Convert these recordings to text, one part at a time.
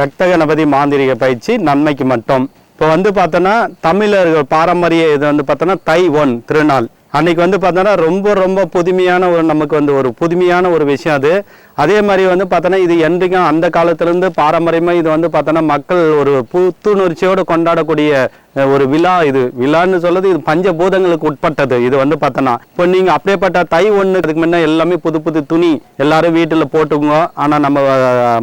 ரத்த கணபதி மாந்திரிக பயிற்சி நன்மைக்கு மட்டும். இப்போ வந்து பார்த்தோன்னா தமிழர்கள் பாரம்பரிய இது வந்து பார்த்தோன்னா தை ஒன் திருநாள். அன்னைக்கு வந்து பார்த்தோன்னா ரொம்ப ரொம்ப புதுமையான ஒரு நமக்கு வந்து ஒரு புதுமையான ஒரு விஷயம் அது. அதே மாதிரி வந்து பார்த்தோன்னா இது என்றைக்கும் அந்த காலத்திலேருந்து பாரம்பரியமாக இது வந்து பார்த்தோன்னா மக்கள் ஒரு புத்துணர்ச்சியோடு கொண்டாடக்கூடிய ஒரு விழா இது. விழான்னு சொல்றது இது பஞ்சபூதங்களுக்கு உட்பட்டது. இது வந்து பார்த்தோன்னா இப்போ நீங்கள் அப்படியேப்பட்ட தை ஒன்று அதுக்கு முன்னே எல்லாமே புது புது துணி எல்லாரும் வீட்டில் போட்டுக்குங்க. ஆனால் நம்ம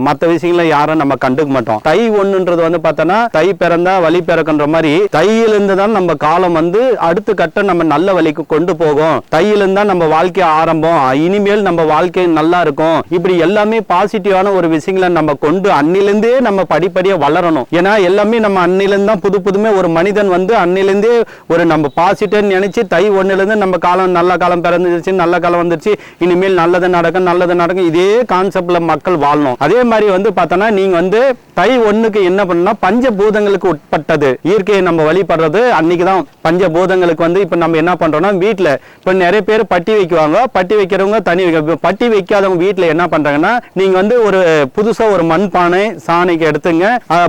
மற்ற விஷயங்களை யாரும் நம்ம கண்டுக்க மாட்டோம். தை ஒன்றுன்றது வந்து பார்த்தோன்னா தை பிறந்தா வழி பிறக்குன்ற மாதிரி தையிலிருந்து தான் நம்ம காலம் வந்து அடுத்த கட்டம் நம்ம நல்ல வழிக்கு கொண்டு போகும். தையிலிருந்து தான் நம்ம வாழ்க்கை ஆரம்பம். இனிமேல் நம்ம வாழ்க்கை நல்லா இருக்கும். இப்படி எல்லாமே பாசிட்டிவான ஒரு விஷயங்களை நம்ம கொண்டு அன்னிலிருந்தே நம்ம படிப்படியாக வளரணும். ஏன்னா எல்லாமே நம்ம அன்னிலிருந்து தான் புது புதுமே ஒரு மனிதன் வந்து அன்னிலிருந்தே ஒரு நம்ம பாசிட்டிவ் நினைச்சு தை ஒன்றுலேருந்து நம்ம காலம் நல்ல காலம் பிறந்துருச்சு நல்ல காலம் வந்துருச்சு இனிமேல் நல்லது நடக்கும் நல்லது நடக்கும் இதே கான்செப்டில் மக்கள் வாழணும். அதே மாதிரி வந்து பார்த்தோன்னா நீங்கள் வந்து தை ஒன்றுக்கு என்ன பண்ணா பஞ்சபூதங்களுக்கு உட்பட்டது. இயற்கையை நம்ம வழிபடுறது அன்னைக்கு தான் பஞ்சபூதங்களுக்கு வந்து இப்போ நம்ம என்ன பண்ணுறோம்னா வீட்டில் இப்போ நிறைய பேர் பட்டி வைக்குவாங்க. பட்டி வைக்கிறவங்க தனி பட்டி வைக்காதவங்க வீட்டில் என்ன பண்ணுறாங்கன்னா நீங்கள் வந்து ஒரு புதுசாக ஒரு மண் பானை சாணிக்கு எடுத்துங்க.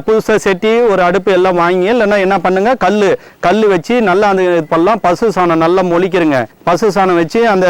புதுசாக செட்டி ஒரு அடுப்பு எல்லாம் வாங்கி இல்லைன்னா என்ன பண்ணுங்க கல் கல் வச்சு நல்லா அந்த இது பண்ணலாம். பசு சாணம் நல்லா மொழிக்கிறங்க பசு சாணம் வச்சு அந்த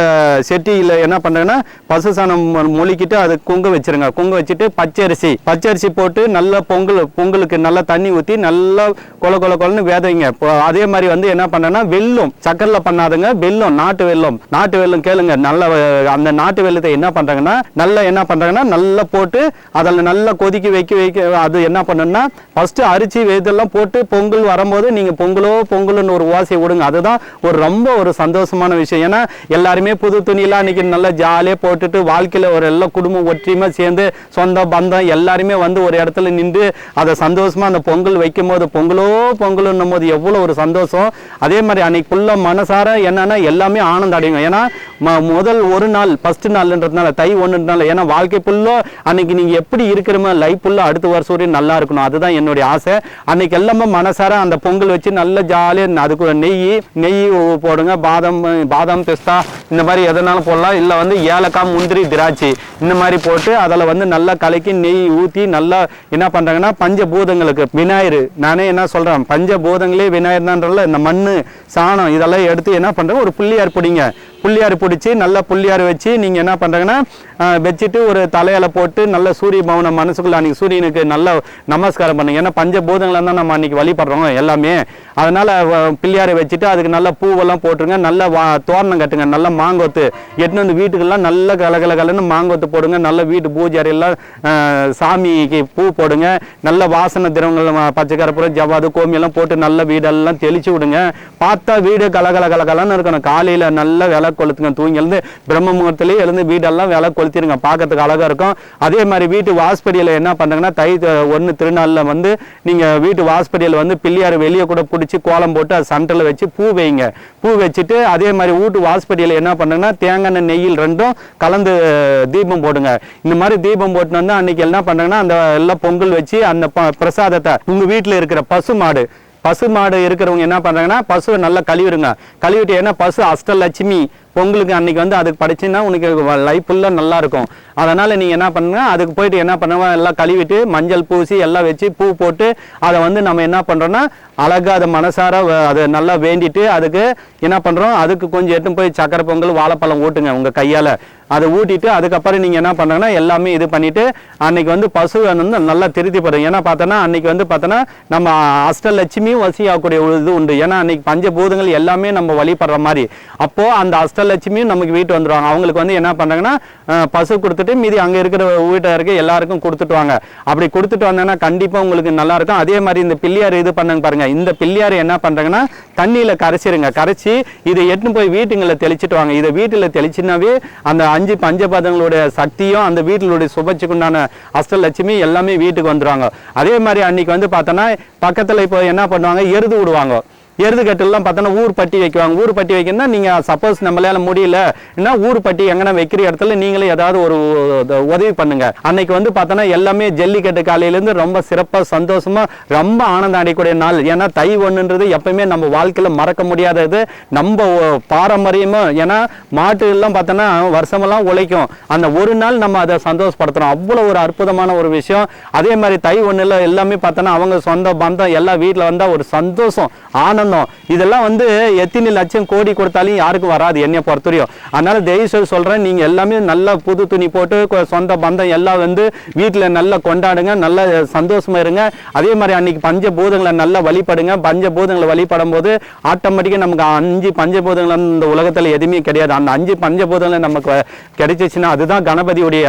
செட்டியில் என்ன பண்றாங்கன்னா பசு சாணம் மொழிக்கிட்டு அது குங்கு வச்சிருங்க. குங்கு வச்சுட்டு பச்சரிசி பச்சரிசி போட்டு நல்லா பொங்கல் பொங்கலுக்கு நல்லா தண்ணி ஊற்றி நல்லா கொல கொல கொலன்னு வேதைங்க. இப்போ அதே மாதிரி வந்து என்ன பண்ணேன்னா வெல்லம். சக்கரில் பண்ணாதுங்க வெல்லம் நாட்டு வெல்லம். நாட்டு வெல்லம் கேளுங்க. நல்ல அந்த நாட்டு வெல்லத்தை என்ன பண்ணுறாங்கன்னா நல்லா என்ன பண்றாங்கன்னா நல்லா போட்டு அதில் நல்லா கொதிக்க வைக்க வைக்க அது என்ன பண்ணுன்னா ஃபஸ்ட்டு அரிசி இதெல்லாம் போட்டு பொங்கல் வரும்போது நீங்க பொங்கலோ பொங்கல்னு ஒரு ஓசையை விடுங்க. அதுதான் ஒரு ரொம்ப ஒரு சந்தோஷமான விஷயம். ஏன்னா எல்லாருமே புது துணியெல்லாம் அன்னைக்கு நல்லா ஜாலியாக போட்டுட்டு வாழ்க்கையில ஒரு எல்லா குடும்பம் ஒற்றுமையா சேர்ந்து சொந்த பந்தம் எல்லாருமே வந்து ஒரு இடத்துல நின்று அதை சந்தோஷமா அந்த பொங்கல் வைக்கும் போது பொங்கலோ பொங்கலுன்னும் போது எவ்வளோ ஒரு சந்தோஷம். அதே மாதிரி அன்னைக்கு ஃபுல்லாக மனசார என்னன்னா எல்லாமே ஆனந்தம் அடையும் ஏன்னா ம- முதல் ஒரு நாள் ஃபஸ்ட்டு நாள்ன்றதுனால தை ஒன்றுனால ஏன்னா வாழ்க்கை ஃபுல்லாக அன்னைக்கு நீங்க எப்படி இருக்கிறமோ லைஃப் ஃபுல்லாக அடுத்த வருஷம் வரையும் நல்லா இருக்கணும். அதுதான் என்னுடைய ஆசை. அன்னைக்கு எல்லாமே மனசார அந்த பொங்கல் வச்சு நல்ல ஜாலியாக அதுக்கு நெய் நெய் போடுங்க. பாதாம் பாதாம் பிஸ்தா இந்த மாதிரி எதனாலும் போடலாம். இல்லை வந்து ஏலக்காய் முந்திரி திராட்சை இந்த மாதிரி போட்டு அதில் வந்து நல்லா கலக்கி நெய் ஊற்றி நல்லா என்ன பண்ணுறாங்கன்னா பஞ்சபூதங்களுக்கு விநாயகர். நானே என்ன சொல்கிறேன் பஞ்சபூதங்களே விநாயகர் தான்றல இந்த மண் சாணம் இதெல்லாம் எடுத்து என்ன பண்ணுறேன் ஒரு புள்ளியார் பிடிங்க. புள்ளியார் பிடிச்சி நல்லா புள்ளியார் வச்சு நீங்கள் என்ன பண்ணுறாங்கன்னா வச்சுட்டு ஒரு தலையில போட்டு நல்ல சூரிய பவனம் மனசுக்குள்ள அன்றைக்கி சூரியனுக்கு நல்லா நமஸ்காரம் பண்ணுங்க. ஏன்னா பஞ்சபூதங்களாக தான் நம்ம அன்றைக்கி வழிபடுறோம் எல்லாமே. அதனால் வ- பிள்ளையாரை வச்சுட்டு அதுக்கு நல்லா பூவெல்லாம் போட்டுருங்க. நல்லா வா தோரணம் கட்டுங்க. நல்ல மாங்கொத்து. எட்டுன்னு வந்து வீட்டுக்கெல்லாம் நல்ல கலகல கலன்னு மாங்கொத்து போடுங்க. நல்ல வீட்டு பூஜை அறையெல்லாம் சாமிக்கு பூ போடுங்க. நல்ல வாசனை திரவங்கள் பச்சைக்கரப்புறம் ஜவ்வாது கோமியெல்லாம் போட்டு நல்ல வீடெல்லாம் தெளிச்சு விடுங்க. பார்த்தா வீடு கலகல கலகலன்னு இருக்கணும். காலையில் நல்ல விளக்கு கொளுத்துங்க. தூங்கி எழுந்து பிரம்ம முகூர்த்திலேயே எழுந்து வீடெல்லாம் விலை கொளுத்திடுங்க. பார்க்கறதுக்கு அழகா இருக்கும். அதே மாதிரி வீட்டு வாஸ்படியில் என்ன பண்ணுறாங்கன்னா தை ஒன்று திருநாளில் வந்து நீங்கள் வீட்டு வாஸ்படியில் வந்து பிள்ளையார் வெளியே கூட பிடிச்சி கோலம் போட்டு அது சண்டில் வச்சு பூ வைங்க. பூ வச்சுட்டு அதே மாதிரி வீட்டு வாஸ்படியில் என்ன பண்ணுறாங்கன்னா தேங்காய் எண்ணெய் நெய்யில் ரெண்டும் கலந்து தீபம் போடுங்க. இந்த மாதிரி தீபம் போட்டு வந்து அன்னைக்கு என்ன பண்ணுறாங்கன்னா அந்த எல்லாம் பொங்கல் வச்சு அந்த ப- பிரசாதத்தை உங்கள் வீட்டில் இருக்கிற பசு மாடு பசு மாடு இருக்கிறவங்க என்ன பண்ணுறாங்கன்னா பசுவை நல்லா கழுவிடுங்க. கழுவிட்டு ஏன்னா பசு அஷ்டலட்சுமி பொங்கலுக்கு அன்னைக்கு வந்து அதுக்கு படிச்சுன்னா உனக்கு லைஃப் ஃபுல்லாக நல்லா இருக்கும். அதனால் நீங்கள் என்ன பண்ணுங்க அதுக்கு போயிட்டு என்ன பண்ணுவோம் எல்லாம் கழுவிட்டு மஞ்சள் பூசி எல்லாம் வச்சு பூ போட்டு அதை வந்து நம்ம என்ன பண்ணுறோன்னா அழகாக அதை மனசார அதை நல்லா வேண்டிட்டு அதுக்கு என்ன பண்ணுறோம் அதுக்கு கொஞ்சம் எடுத்து போய் சக்கரை பொங்கல் வாழைப்பழம் ஊட்டுங்க உங்கள் கையால். அதை ஊட்டிட்டு அதுக்கப்புறம் நீங்கள் என்ன பண்றாங்கன்னா எல்லாமே இது பண்ணிவிட்டு அன்னைக்கு வந்து பசு வந்து நல்லா திருத்தி போடுங்க ஏன்னா பார்த்தோன்னா அன்றைக்கி வந்து பார்த்தோன்னா நம்ம அஷ்டலட்சுமியும் வசியாகக்கூடிய ஒரு இது உண்டு. ஏன்னா அன்னைக்கு பஞ்சபூதங்கள் எல்லாமே நம்ம வழிபடுற மாதிரி. அப்போது அந்த அஷ்டலட்சுமியும் நமக்கு வீட்டு வந்துடுவாங்க அவங்களுக்கு வந்து என்ன பண்ணுறாங்கன்னா பசு கொடுத்துட்டு மீதி அங்கே இருக்கிற வீட்டாருக்கு எல்லாருக்கும் கொடுத்துட்டு வாங்க. அப்படி கொடுத்துட்டு வந்தேன்னா கண்டிப்பாக உங்களுக்கு நல்லா இருக்கும். அதே மாதிரி இந்த பிள்ளையார் இது பண்ணுங்க பாருங்க. இந்த பிள்ளையார் என்ன பண்ணுறாங்கன்னா தண்ணியில் கரைச்சிருங்க. கரைச்சி இதை எட்டுன்னு போய் வீட்டுங்களை தெளிச்சிட்டு வாங்க. இதை வீட்டில் தெளிச்சுனாவே அந்த அஞ்சு பஞ்சபதங்களுடைய சக்தியும் அந்த வீட்டிலுடைய சுபச்சுக்குண்டான அஷ்டலட்சுமி எல்லாமே வீட்டுக்கு வந்துடுவாங்க அதே மாதிரி அன்னைக்கு வந்து பார்த்தோன்னா பக்கத்தில் இப்போ என்ன பண்ணுவாங்க? எருது விடுவாங்க. எருது கட்டுலாம் பார்த்தோன்னா ஊர் பட்டி வைக்குவாங்க. ஊர் பட்டி வைக்கணும்னா நீங்கள் சப்போஸ் நம்மளால முடியல என்ன ஊர் பட்டி எங்கன்னா வைக்கிற இடத்துல நீங்களே ஏதாவது ஒரு உதவி பண்ணுங்க. அன்னைக்கு வந்து பார்த்தோன்னா எல்லாமே ஜல்லிக்கட்டு காலையிலேருந்து ரொம்ப சிறப்பாக சந்தோஷமாக ரொம்ப ஆனந்தம் அடையக்கூடிய நாள். ஏன்னா தை ஒன்றுன்றது எப்பயுமே நம்ம வாழ்க்கையில் மறக்க முடியாதது. நம்ம பாரம்பரியமாக பாரம்பரியமும் ஏன்னா மாட்டு எல்லாம் பார்த்தோன்னா வருஷமெல்லாம் உழைக்கும். அந்த ஒரு நாள் நம்ம அதை சந்தோஷப்படுத்துகிறோம் அவ்வளோ ஒரு அற்புதமான ஒரு விஷயம். அதே மாதிரி தை ஒன்றில் எல்லாமே பார்த்தோன்னா அவங்க சொந்த பந்தம் எல்லாம் வீட்டில் வந்தால் ஒரு சந்தோஷம் ஆனந்தம் இதெல்லாம் வந்து எத்தனை லட்சம் கோடி கொடுத்தாலும் யாருக்கும் வராது என்னை பொறுத்தவரையும். அதனால தயவுசெய்து சொல்கிறேன் நீங்கள் எல்லாமே நல்லா புது துணி போட்டு சொந்த பந்தம் எல்லாம் வந்து வீட்டில் நல்லா கொண்டாடுங்க நல்லா சந்தோஷமா இருங்க. அதே மாதிரி அன்னைக்கு பஞ்சபூதங்களை நல்லா வழிபடுங்க. பஞ்சபூதங்களை வழிபடும் போது ஆட்டோமேட்டிக்காக நமக்கு அஞ்சு பஞ்சபூதங்கள் இந்த உலகத்தில் எதுவுமே கிடையாது. அந்த அஞ்சு பஞ்சபூதங்களை நமக்கு கிடைச்சிச்சுன்னா அதுதான் கணபதியுடைய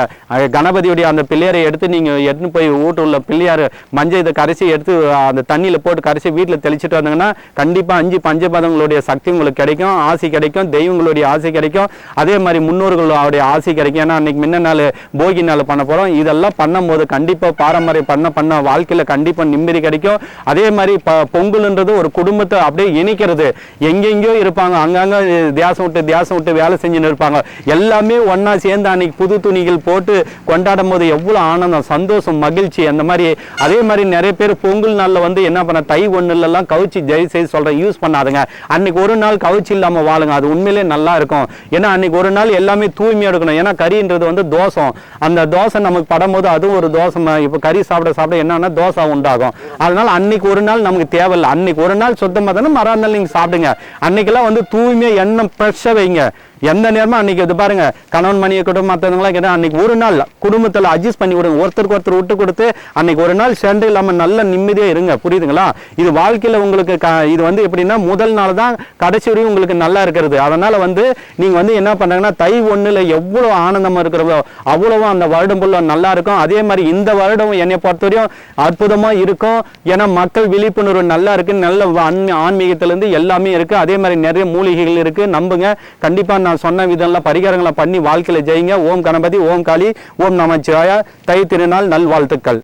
கணபதியுடைய அந்த பிள்ளையாரை எடுத்து நீங்கள் எடுத்து போய் வீட்டு உள்ள பிள்ளையார் மஞ்சள் இதை கரைச்சி எடுத்து அந்த தண்ணியில் போட்டு கரைச்சி வீட்டில் தெளிச்சிட்டு வந்தீங்கன்னா கண்டிப்பாக அஞ்சு பஞ்சபதங்களுடைய சக்தி உங்களுக்கு கிடைக்கும் ஆசி கிடைக்கும் தெய்வங்களுடைய ஆசை கிடைக்கும். அதே மாதிரி முன்னோர்களுடைய ஆசை கிடைக்கும். ஏன்னா அன்றைக்கி முன்ன நாள் போகி நாள் பண்ண போகிறோம் இதெல்லாம் பண்ணும்போது கண்டிப்பாக பாரம்பரியம் பண்ண பண்ண வாழ்க்கையில் கண்டிப்பாக நிம்மதி கிடைக்கும். அதே மாதிரி ப பொங்கல்ன்றது ஒரு குடும்பத்தை அப்படியே இணைக்கிறது. எங்கெங்கேயோ இருப்பாங்க. அங்கங்கே தியாசம் விட்டு தியாசம் விட்டு வேலை செஞ்சுன்னு இருப்பாங்க. எல்லாமே ஒன்றா சேர்ந்து அன்னைக்கு புது துணிகள் போட்டு கொண்டாடும் போது எவ்வளோ ஆனந்தம் சந்தோஷம் மகிழ்ச்சி. அந்த மாதிரி அதே மாதிரி நிறைய பேர் பொங்கல் நாளில் வந்து என்ன பண்ண தை ஒன்றுலலாம் கவுச்சி ஜெய் செய்ய சொல்கிறேன் யூஸ் பண்ணாதுங்க. அன்னைக்கு ஒரு நாள் கவுச்சி இல்லாமல் வாழுங்க. அது உண்மையிலே நல்லா இருக்கும். ஏன்னா அன்னைக்கு ஒரு நாள் எல்லாமே தூய்மையாக எடுக்கணும். ஏன்னா கறின்றது வந்து தோசம். அந்த தோசை நமக்கு படும்போது அதுவும் ஒரு தோசை இப்போ கறி சாப்பிட சாப்பிட என்னன்னா தோசை உண்டாகும். அதனால அன்னைக்கு ஒரு நாள் நமக்கு தேவையில்லை. அன்னைக்கு ஒரு நாள் சுத்தமாக தானே மறுநாள் நீங்கள் சாப்பிடுங்க. அன்னைக்கெல்லாம் வந்து தூய்மையாக எண்ணெய் ஃப்ரெஷ்ஷாக வைங்க. எந்த நேரமும் அன்னைக்கு இது பாருங்க கணவன் மணியை கூட மற்றவங்களாம் கேட்டால் அன்னைக்கு ஒரு நாள் குடும்பத்தில் அட்ஜஸ்ட் பண்ணி விடுங்க. ஒருத்தருக்கு ஒருத்தர் விட்டு கொடுத்து அன்னைக்கு ஒரு நாள் சண்டை இல்லாமல் நல்ல நிம்மதியாக இருங்க. புரியுதுங்களா? இது வாழ்க்கையில் உங்களுக்கு க இது வந்து எப்படின்னா முதல் நாள் தான் கடைசி வரையும் உங்களுக்கு நல்லா இருக்கிறது. அதனால் வந்து நீங்கள் வந்து என்ன பண்ணுறாங்கன்னா தை ஒன்றில் எவ்வளோ ஆனந்தமாக இருக்கிறதோ அவ்வளவோ அந்த வருடம் ஃபுல்லாக நல்லா இருக்கும். அதே மாதிரி இந்த வருடம் என்னை பொறுத்தவரையும் அற்புதமாக இருக்கும். ஏன்னா மக்கள் விழிப்புணர்வு நல்லா இருக்குது நல்ல ஆன்மீகத்திலேருந்து எல்லாமே இருக்குது அதே மாதிரி நிறைய மூலிகைகள் இருக்குது நம்புங்க. கண்டிப்பாக நான் சொன்ன விதம்லாம் பரிகாரங்களை பண்ணி வாழ்க்கையில் ஜெயிங்க. ஓம் கணபதி ஓம் காளி ஓம் நமச்சிவாயா. தை திருநாள் நல்வாழ்த்துக்கள்.